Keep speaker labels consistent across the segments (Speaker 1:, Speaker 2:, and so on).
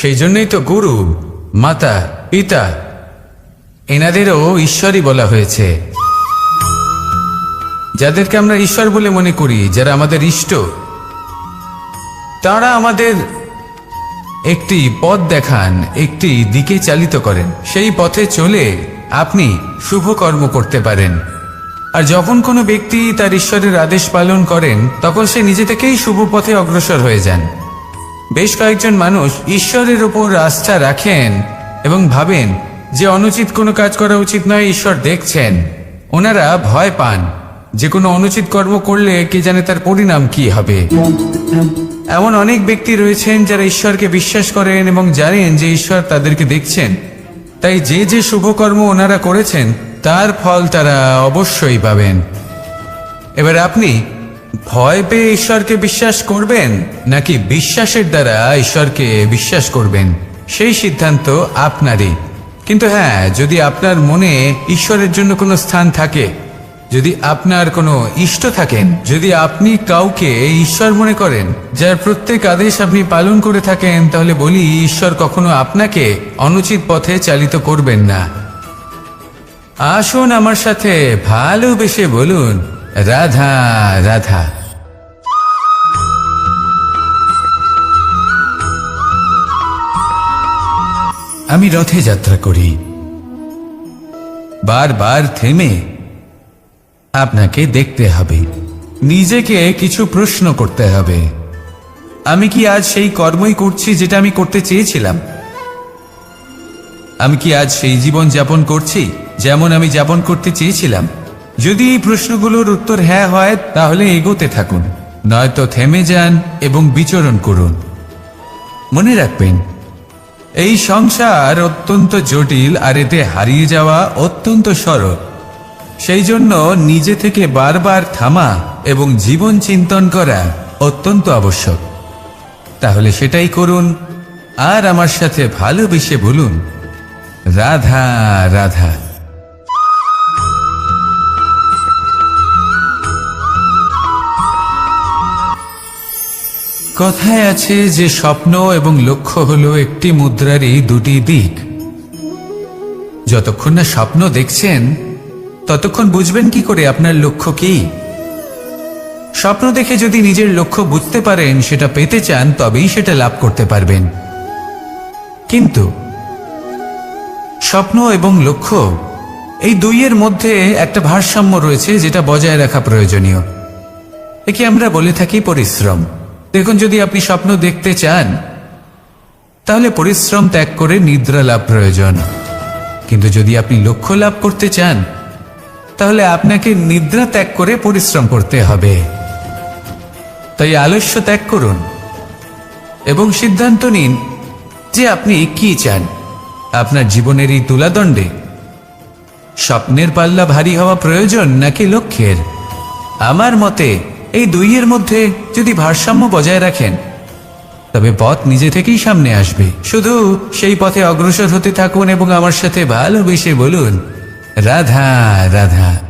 Speaker 1: সেই জন্যই তো গুরু, মাতা, পিতা এনাদেরও ঈশ্বরই বলা হয়েছে। যাদেরকে আমরা ঈশ্বর বলে মনে করি, যারা আমাদের ইষ্ট, তারা আমাদের একটি পথ দেখান, একটি দিকে চালিত করেন। সেই পথে চলে আপনি শুভ কর্ম করতে পারেন। আর যখন কোনো ব্যক্তি তার ঈশ্বরের আদেশ পালন করেন, তখন সে নিজে থেকেই শুভ পথে অগ্রসর হয়ে যান। বেশ কয়েকজন মানুষ ঈশ্বরের ওপর আস্থা রাখেন এবং ভাবেন যে অনুচিত কোনো কাজ করা উচিত নয়, ঈশ্বর দেখছেন। ওনারা ভয় পান। যে কোনো অনুচিত কর্ম করলে কে জানে তার পরিণাম কি হবে। এমন অনেক ব্যক্তি রয়েছেন যারা ঈশ্বরকে বিশ্বাস করেন এবং জানেন যে ঈশ্বর তাদেরকে দেখছেন। তাই যে যে শুভকর্ম ওনারা করেছেন, তার ফল তারা অবশ্যই পাবেন। এবার আপনি ভয় পেয়ে ঈশ্বরকে বিশ্বাস করবেন, নাকি বিশ্বাসের দ্বারা ঈশ্বরকে বিশ্বাস করবেন? সেই সিদ্ধান্ত আপনারই। কিন্তু হ্যাঁ যদি আপনার মনে ঈশ্বরের জন্য কোনো স্থান থাকে, যদি আপনার কোনো ইষ্ট থাকেন, যদি আপনি কাউকে ঈশ্বর মনে করেন, যার প্রত্যেক আদেশ আপনি পালন করে থাকেন, তাহলে বলি ঈশ্বর কখনো আপনাকে অনুচিত পথে চালিত করবেন না। আসুন আমার সাথে ভালোবেসে বলুন রাধা রাধা। আমি রথে যাত্রা করি। বারবার থেমে আপনাকে দেখতে হবে। নিজেকে কিছু প্রশ্ন করতে হবে। আমি কি আজ সেই কর্মই করছি যেটা আমি করতে চেয়েছিলাম? আমি কি আজ সেই জীবন যাপন করছি যেমন আমি যাপন করতে চেয়েছিলাম? যদি এই প্রশ্নগুলোর উত্তর হ্যাঁ হয়, তাহলে এগোতে থাকুন। নয়তো থেমে যান এবং বিচরণ করুন। মনে রাখবেন, এই সংসার অত্যন্ত জটিল আর এতে হারিয়ে যাওয়া অত্যন্ত সরল। সেই জন্য নিজে থেকে বারবার থামা এবং জীবন চিন্তন করা অত্যন্ত আবশ্যক। তাহলে সেটাই করুন, আর আমার সাথে ভালোবেসে বলুন, রাধা রাধা। কথায় আছে যে স্বপ্ন এবং লক্ষ্য হলো একটি মুদ্রারই দুটি দিক। যতক্ষণ না স্বপ্ন দেখছেন, ততক্ষণ বুঝবেন কি করে আপনার লক্ষ্য কি। স্বপ্ন দেখে যদি নিজের লক্ষ্য বুঝতে পারেন, সেটা পেতে চান, তবেই সেটা লাভ করতে পারবেন। কিন্তু স্বপ্ন এবং লক্ষ্য, এই দুইয়ের মধ্যে একটা ভারসাম্য রয়েছে যেটা বজায় রাখা প্রয়োজনীয়। একে আমরা বলে থাকি পরিশ্রম। দেখুন, যদি আপনি স্বপ্ন দেখতে চান, তাহলে পরিশ্রম ত্যাগ করে নিদ্রা লাভ প্রয়োজন। কিন্তু যদি আপনি লক্ষ্য লাভ করতে চান, তাহলে আপনাকে নিদ্রা ত্যাগ করে পরিশ্রম করতে হবে। তাই আলস্য ত্যাগ করুন এবং সিদ্ধান্ত নিন যে আপনি কি চান। আপনার জীবনের এই তুলাদণ্ডে স্বপ্নের পাল্লা ভারী হওয়া প্রয়োজন নাকি লক্ষ্যের? আমার মতে এই দুইয়ের মধ্যে যদি ভারসাম্য বজায় রাখেন, তবে পথ নিজে থেকেই সামনে আসবে। শুধু সেই পথে অগ্রসর হতে থাকুন এবং আমার সাথে ভালোবেসে বলুন, রাধা রাধা।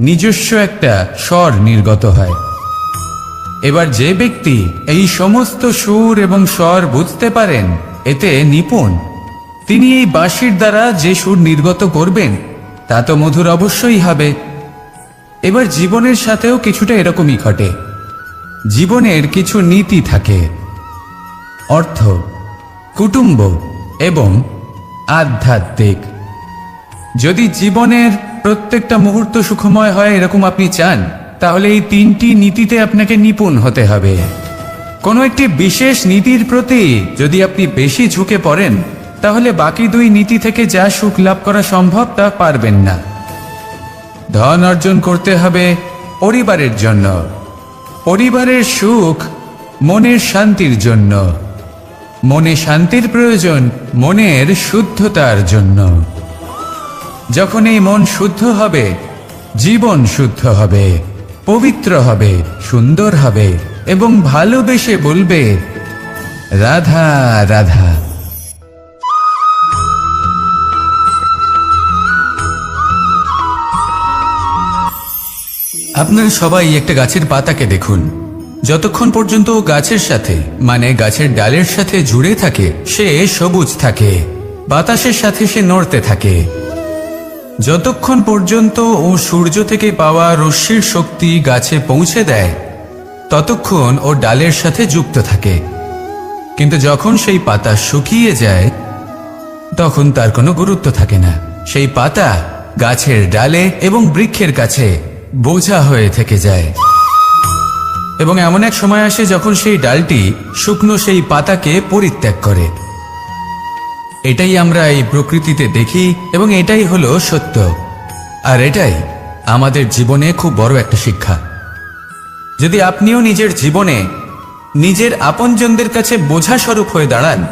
Speaker 1: নিজস্ব একটা স্বর নির্গত হয়। এবার যে ব্যক্তি এই সমস্ত সুর এবং স্বর বুঝতে পারেন, এতে নিপুণ। তিনি এই বাঁশির দ্বারা যে সুর নির্গত করবেন, তা তো মধুর অবশ্যই হবে। এবার জীবনের সাথেও কিছুটা এরকমই ঘটে। জীবনের কিছু নীতি থাকে। অর্থ, কুটুম্ব এবং আধ্যাত্মিক। যদি জীবনের প্রত্যেকটা মুহূর্ত সুখময় হয় এরকম আপনি চান, তাহলে এই তিনটি নীতিতে আপনাকে নিপুণ হতে হবে। কোনো একটি বিশেষ নীতির প্রতি যদি আপনি বেশি ঝুঁকে পড়েন, তাহলে বাকি দুই নীতি থেকে যা সুখ লাভ করা সম্ভব তা পারবেন না। ধন অর্জন করতে হবে পরিবারের জন্য। পরিবারের সুখ মনের শান্তির জন্য। মনে শান্তির প্রয়োজন মনের শুদ্ধতার জন্য। যখন এই মন শুদ্ধ হবে, জীবন শুদ্ধ হবে, পবিত্র হবে, সুন্দর হবে এবং ভালোবেসে বলবে, রাধা রাধা। আপনারা সবাই একটা গাছের পাতাকে দেখুন। যতক্ষণ পর্যন্ত গাছের সাথে মানে গাছের ডালের সাথে জুড়ে থাকে, সে সবুজ থাকে। বাতাসের সাথে সে নড়তে থাকে। যতক্ষণ পর্যন্ত ও সূর্য থেকে পাওয়া রশ্মির শক্তি গাছে পৌঁছে দেয়, ততক্ষণ ও ডালের সাথে যুক্ত থাকে। কিন্তু যখন সেই পাতা শুকিয়ে যায়, তখন তার কোনো গুরুত্ব থাকে না। সেই পাতা গাছের ডালে এবং বৃক্ষের কাছে বোঝা হয়ে থেকে যায়। এবং এমন এক সময় আসে যখন সেই ডালটি শুকনো সেই পাতাকে পরিত্যাগ করে। এটাই আমরা এই প্রকৃতিতে দেখি এবং এটাই হলো সত্য। আর এটাই আমাদের জীবনে খুব বড় একটা শিক্ষা। যদি আপনিও নিজের জীবনে নিজের আপনজনদের কাছে বোঝা স্বরূপ হয়ে দাঁড়ান,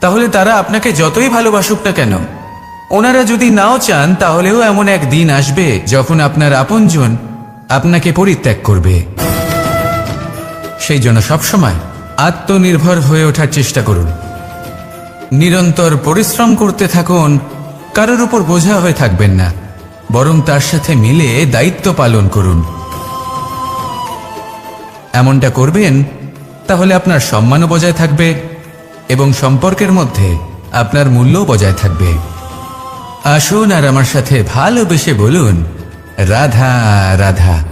Speaker 1: তাহলে তারা আপনাকে যতই ভালোবাসুক না কেন, ওনারা যদি নাও চান, তাহলেও এমন এক দিন আসবে যখন আপনার আপনজন আপনাকে পরিত্যাগ করবে। সেই জন্য সবসময় আত্মনির্ভর হয়ে ওঠার চেষ্টা করুন। নিরন্তর পরিশ্রম করতে থাকুন, কারোর উপর বোঝা হয়ে থাকবেন না, বরং তার সাথে মিলে দায়িত্ব পালন করুন। এমনটা করবেন, তাহলে আপনার সম্মানও বজায় থাকবে এবং সম্পর্কের মধ্যে আপনার মূল্যও বজায় থাকবে। আসুন আর আমার সাথে ভালোবেসে বলুন, রাধা রাধা।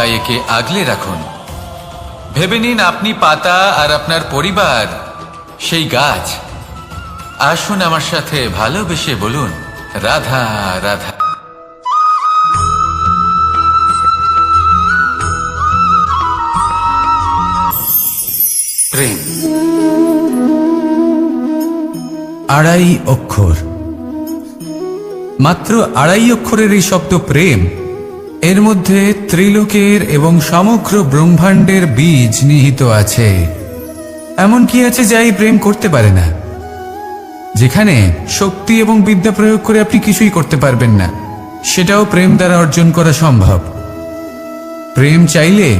Speaker 1: তাই একে আগলে রাখুন। ভেবে নিন আপনি পাতা আর আপনার পরিবার, সেই গাছ। আসুন আমার সাথে ভালোবেসে বলুন, রাধা রাধা। আড়াই অক্ষর। মাত্র আড়াই অক্ষরের এই শব্দ প্রেম এর মধ্যে ত্রিলোকের এবং সমগ্র ব্রহ্মাণ্ডের বীজ নিহিত আছে। এমন কি আছে যা এই প্রেম করতে পারে না? যেখানে শক্তি এবং বিদ্যা প্রয়োগ করে আপনি কিছুই করতে পারবেন না, সেটাও প্রেম দ্বারা অর্জন করা সম্ভব। প্রেম চাইলে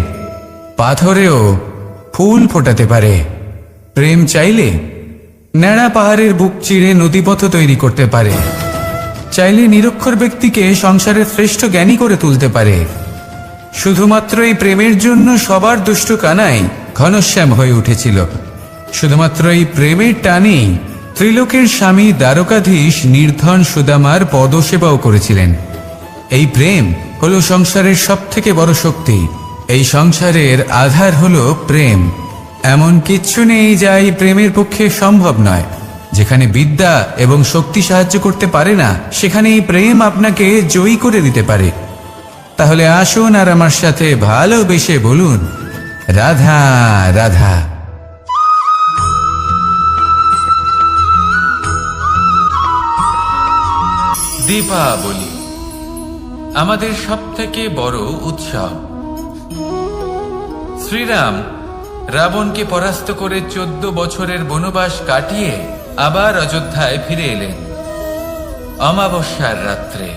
Speaker 1: পাথরেও ফুল ফোটাতে পারে। প্রেম চাইলে ন্যাড়া পাহাড়ের বুক চিড়ে নদীপথ তৈরি করতে পারে। চাইলে নিরক্ষর ব্যক্তিকে সংসারের শ্রেষ্ঠ জ্ঞানী করে তুলতে পারে। শুধুমাত্র এই প্রেমের জন্য সবার দুষ্ট কানাই ঘনশ্যাম হয়ে উঠেছিল। শুধুমাত্র এই প্রেমের টানেই ত্রিলোকের স্বামী দ্বারকাধীশ নির্ধন সুদামার পদসেবাও করেছিলেন। এই প্রেম হলো সংসারের সব থেকে বড় শক্তি। এই সংসারের আধার হলো প্রেম। এমন কিচ্ছু নেই যা এই প্রেমের পক্ষে সম্ভব নয়। যেখানে বিদ্যা এবং শক্তি সাহায্য করতে পারে না সেখানে এই প্রেম আপনাকে জয়ী করে দিতে পারে। তাহলে আসুন আর আমার সাথে ভালোবেসে বলুন, রাধা রাধা। দীপাবলি আমাদের সব থেকে বড় উৎসব। শ্রীরাম রাবণকে পরাস্ত করে চোদ্দ বছরের বনবাস কাটিয়ে আবার অযোধ্যায় ফিরে এলেন। অমাবস্যার রাত্রে।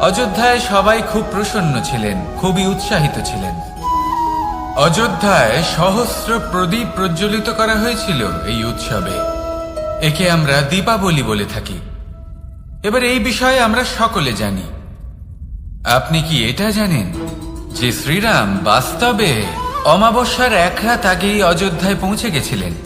Speaker 1: অযোধ্যায় সবাই খুব প্রসন্ন ছিলেন, খুবই উৎসাহিত ছিলেন। অযোধ্যায় সহস্র প্রদীপ প্রজ্বলিত করা হয়েছিল এই উৎসবে। একে আমরা দীপাবলি বলে থাকি। এবার এই বিষয়ে আমরা সকলে জানি। আপনি কি এটা জানেন যে শ্রীরাম বাস্তবে অমাবস্যার এক রাত আগেই অযোধ্যায় পৌঁছে গেছিলেন?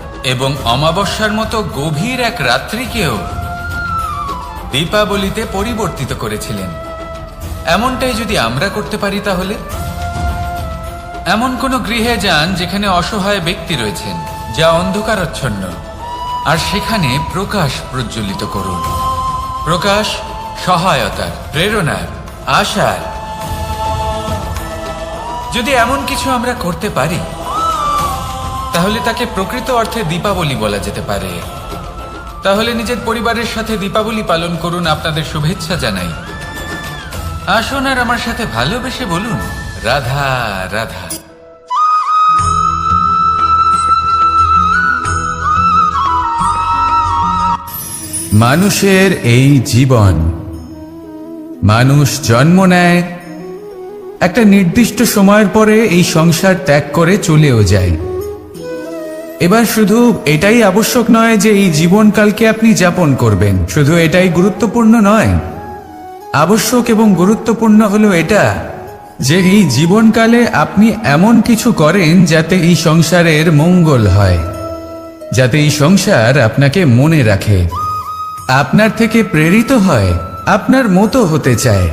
Speaker 1: এবং অমাবস্যার মতো গভীর এক রাত্রিকেও দীপাবলিতে পরিবর্তিত করেছিলেন। এমনটাই যদি আমরা করতে পারি তাহলে? এমন কোন গৃহে যান যেখানে অসহায় ব্যক্তি রয়েছেন, যা অন্ধকারচ্ছন্ন। আর সেখানে প্রকাশ প্রজ্বলিত করুন। প্রকাশ সহায়তার, প্রেরণার, আশার। যদি এমন কিছু আমরা করতে পারি তাহলে তাকে প্রকৃত অর্থে দীপাবলি বলা যেতে পারে। তাহলে নিজের পরিবারের সাথে দীপাবলি পালন করুন আপনাদের শুভেচ্ছা জানাই। আসুন আর আমার সাথে ভালোবেসে বলুন, রাধা রাধা। মানুষের এই জীবন, মানুষ জন্ম নেয়, একটা নির্দিষ্ট সময়ের পরে এই সংসার ত্যাগ করে চলেও যায়। এবার শুধু এটাই আবশ্যক নয় যে এই জীবনকালকে আপনি যাপন করবেন। শুধু এটাই গুরুত্বপূর্ণ নয়। আবশ্যক এবং গুরুত্বপূর্ণ হলো এটা যে এই জীবনকালে আপনি এমন কিছু করেন যাতে এই সংসারের মঙ্গল হয়। যাতে এই সংসার আপনাকে মনে রাখে। আপনার থেকে প্রেরিত হয়, আপনার মতো হতে চায়।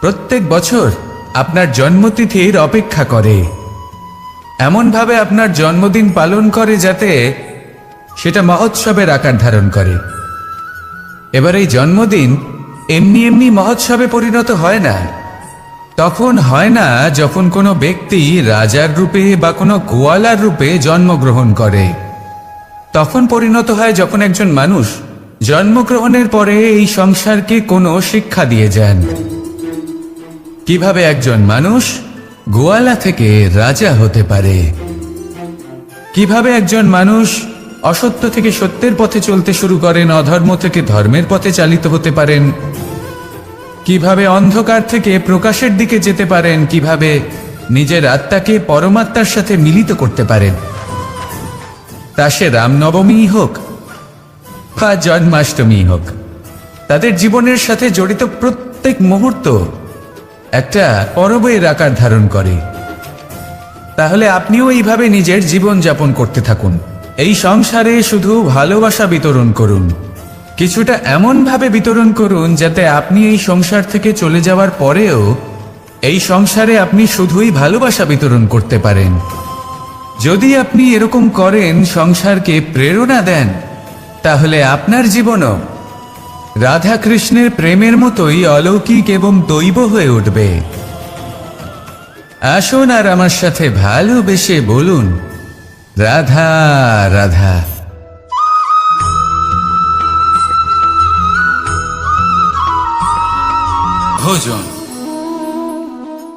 Speaker 1: প্রত্যেক বছর আপনার জন্মতিথির অপেক্ষা করে। এমনভাবে আপনার জন্মদিন পালন করে যাতে সেটা মহোৎসবের আকার ধারণ করে। এবার এই জন্মদিন এমনি এমনি মহোৎসবে পরিণত হয় না। তখন হয় না যখন কোনো ব্যক্তি রাজার রূপে বা কোনো গোয়ালার রূপে জন্মগ্রহণ করে। তখন পরিণত হয় যখন একজন মানুষ জন্মগ্রহণের পরে এই সংসারকে কোনো শিক্ষা দিয়ে যান। কীভাবে একজন মানুষ গোয়ালা থেকে রাজা হতে পারে। কীভাবে একজন মানুষ অসত্য থেকে সত্যের পথে চলতে শুরু করেন, অধর্ম থেকে ধর্মের পথে চালিত হতে পারেন? কীভাবে অন্ধকার থেকে প্রকাশের দিকে যেতে পারেন? কীভাবে নিজের আত্মাকে পরমাত্মার সাথে মিলিত করতে পারেন? তা সে রামনবমী হোক বা জন্মাষ্টমী হোক, তাদের জীবনের সাথে জড়িত প্রত্যেক মুহূর্ত একটা পরবের আকার ধারণ করে। তাহলে আপনিও এইভাবে নিজের জীবন যাপন করতে থাকুন। এই সংসারে শুধু ভালোবাসা বিতরণ করুন। কিছুটা এমনভাবে বিতরণ করুন যাতে আপনি এই সংসার থেকে চলে যাওয়ার পরেও এই সংসারে আপনি শুধুই ভালোবাসা বিতরণ করতে পারেন। যদি আপনি এরকম করেন, সংসারকে প্রেরণা দেন, তাহলে আপনার জীবনও রাধা কৃষ্ণের প্রেমের মতোই অলৌকিক এবং দৈব হয়ে উঠবে। আসুন আর আমার সাথে ভালোবেসে বলুন, রাধা রাধা। ভোজন,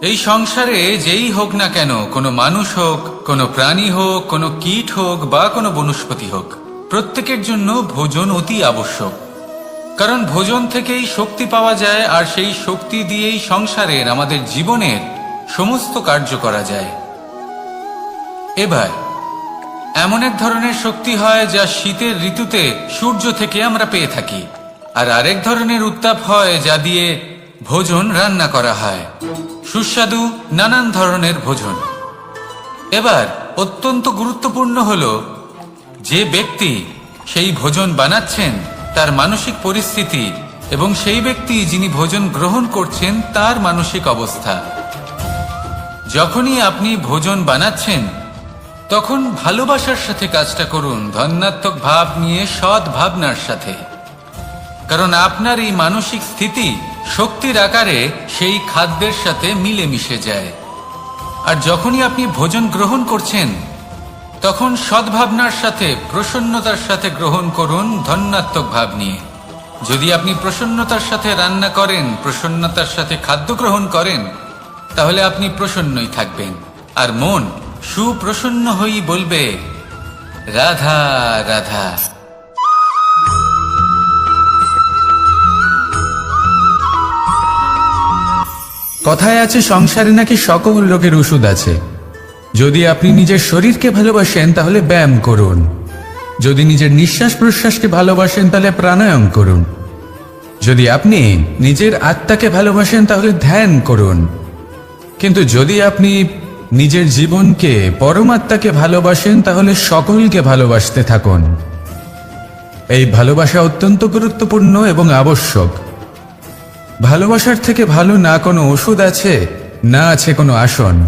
Speaker 1: এই সংসারে যেই হোক না কেন, কোনো মানুষ হোক, কোনো প্রাণী হোক, কোনো কীট হোক বা কোনো বনস্পতি হোক, প্রত্যেকের জন্য ভোজন অতি আবশ্যক। কারণ ভোজন থেকেই শক্তি পাওয়া যায় আর সেই শক্তি দিয়েই সংসারের, আমাদের জীবনের সমস্ত কার্য করা যায়। এবার, এমন এক ধরনের শক্তি হয় যা শীতের ঋতুতে সূর্য থেকে আমরা পেয়ে থাকি, আর আরেক ধরনের উত্তাপ হয় যা দিয়ে ভোজন রান্না করা হয়। সুস্বাদু নানান ধরনের ভোজন। এবার, অত্যন্ত গুরুত্বপূর্ণ হল যে ব্যক্তি সেই ভোজন বানাচ্ছেন তার মানসিক পরিস্থিতি এবং সেই ব্যক্তি যিনি ভোজন গ্রহণ করছেন, তার মানসিক অবস্থা। যখনই আপনি ভোজন বানাচ্ছেন, তখন ভালোবাসার সাথে কাজটা করুন ধন্যাত্মক ভাব নিয়ে সৎ ভাবনার সাথে। কারণ আপনার এই মানসিক স্থিতি শক্তির আকারে সেই খাদ্যের সাথে মিলে মিশে যায়। আর যখনই আপনি ভোজন গ্রহণ করছেন তখন সদ্ভাবনার সাথে, প্রসন্নতার সাথে গ্রহণ করুন ধন্যাত্মক ভাব নিয়ে যদি আপনি প্রসন্নতার সাথে রান্না করেন, প্রসন্নতার সাথে খাদ্য গ্রহণ করেন, তাহলে আপনি প্রসন্নই থাকবেন। আর মন সুপ্রসন্ন হয়েই বলবে, রাধা রাধা। কথায় আছে, সংসারে নাকি সকল রোগের ওষুধ আছে। যদি আপনি নিজের শরীরকে ভালোবাসেন, তাহলে ব্যায়াম করুন। যদি নিজের নিঃশ্বাস প্রশ্বাসকে ভালোবাসেন, তাহলে প্রাণায়াম করুন। যদি আপনি নিজের আত্মাকে ভালোবাসেন, তাহলে ধ্যান করুন। কিন্তু যদি আপনি নিজের জীবনকে, পরমাত্মাকে ভালোবাসেন, তাহলে সকলকে ভালোবাসতে থাকুন। এই ভালোবাসা অত্যন্ত গুরুত্বপূর্ণ এবং আবশ্যক। ভালোবাসার থেকে ভালো না কোনো ওষুধ আছে, না আছে কোনো আসন।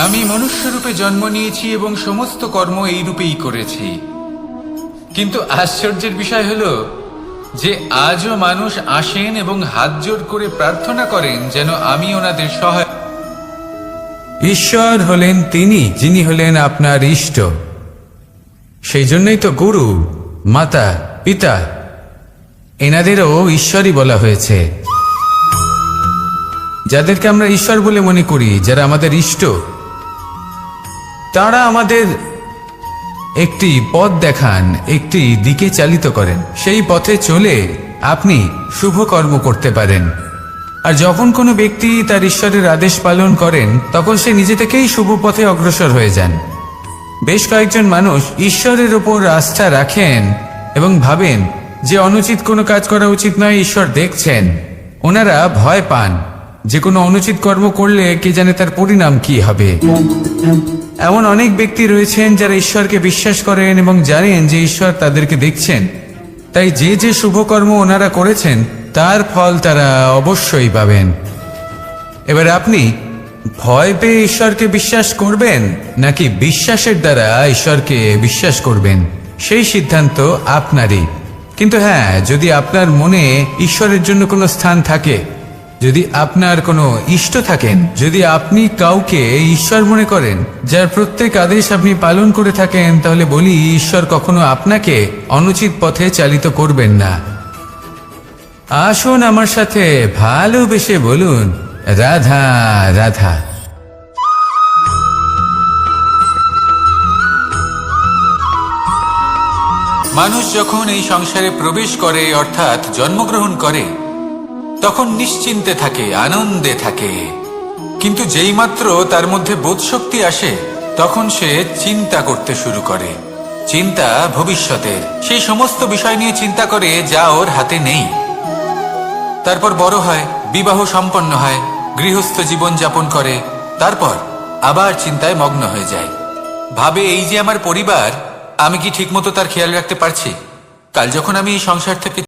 Speaker 1: আমি মনুষ্যরূপে জন্ম নিয়েছি এবং সমস্ত কর্ম এই রূপেই করেছি। কিন্তু আশ্চর্যের বিষয় হলো যে আজও মানুষ আসেন এবং হাত জোর করে প্রার্থনা করেন যেন আমি ওনাদের সহায় ঈশ্বর হলেন তিনি, যিনি হলেন আপনার ইষ্ট। সেই জন্যই তো গুরু, মাতা, পিতা, এনাদেরও ঈশ্বরই বলা হয়েছে। যাদেরকে আমরা ঈশ্বর বলে মনে করি, যারা আমাদের ইষ্ট তারা আমাদের একটি পথ দেখান, একটি দিকে চালিত করেন। সেই পথে চলে আপনি শুভ কর্ম করতে পারেন। আর যখন কোনো ব্যক্তি তার ঈশ্বরের আদেশ পালন করেন, তখন সে নিজে থেকেই শুভ পথে অগ্রসর হয়ে যান। বেশ কয়েকজন মানুষ ঈশ্বরের ওপর আস্থা রাখেন এবং ভাবেন যে অনুচিত কোনো কাজ করা উচিত নয়, ঈশ্বর দেখছেন। ওনারা ভয় পান যে কোনো অনুচিত কর্ম করলে কে জানে তার পরিণাম কি হবে। এমন অনেক ব্যক্তি রয়েছেন যারা ঈশ্বরকে বিশ্বাস করেন এবং জানেন যে ঈশ্বর তাদেরকে দেখছেন। তাই যে যে শুভকর্ম ওনারা করেছেন, তার ফল তারা অবশ্যই পাবেন। এবার আপনি ভয় পেয়ে ঈশ্বরকে বিশ্বাস করবেন, নাকি বিশ্বাসের দ্বারা ঈশ্বরকে বিশ্বাস করবেন? সেই সিদ্ধান্ত আপনারই। কিন্তু হ্যাঁ যদি আপনার মনে ঈশ্বরের জন্য কোনো স্থান থাকে যদি আপনার কোনো ইষ্ট থাকেন, যদি আপনি কাউকে ঈশ্বর মনে করেন, যার প্রত্যেক আদেশ আপনি পালন করে থাকেন, তাহলে বলি ঈশ্বর কখনো আপনাকে অনুচিত পথে চালিত করবেন না। আসুন আমার সাথে ভালোবেসে বলুন, রাধা রাধা। মানুষ যখন এই সংসারে প্রবেশ করে, অর্থাৎ জন্মগ্রহণ করে তখন নিশ্চিন্তে থাকে, আনন্দে থাকে। কিন্তু যেইমাত্র তার মধ্যে বোধশক্তি আসে, তখন সে চিন্তা করতে শুরু করে। চিন্তা ভবিষ্যতের। সেই সমস্ত বিষয় নিয়ে চিন্তা করে যা ওর হাতে নেই। তারপর বড় হয়, বিবাহ সম্পন্ন হয়, গৃহস্থ জীবন যাপন করে, তারপর আবার চিন্তায় মগ্ন হয়ে যায়। ভাবে এই যে আমার পরিবার, আমি কি ঠিকমতো তার খেয়াল রাখতে পারছি? কাল যখন আমি এই সংসার থেকে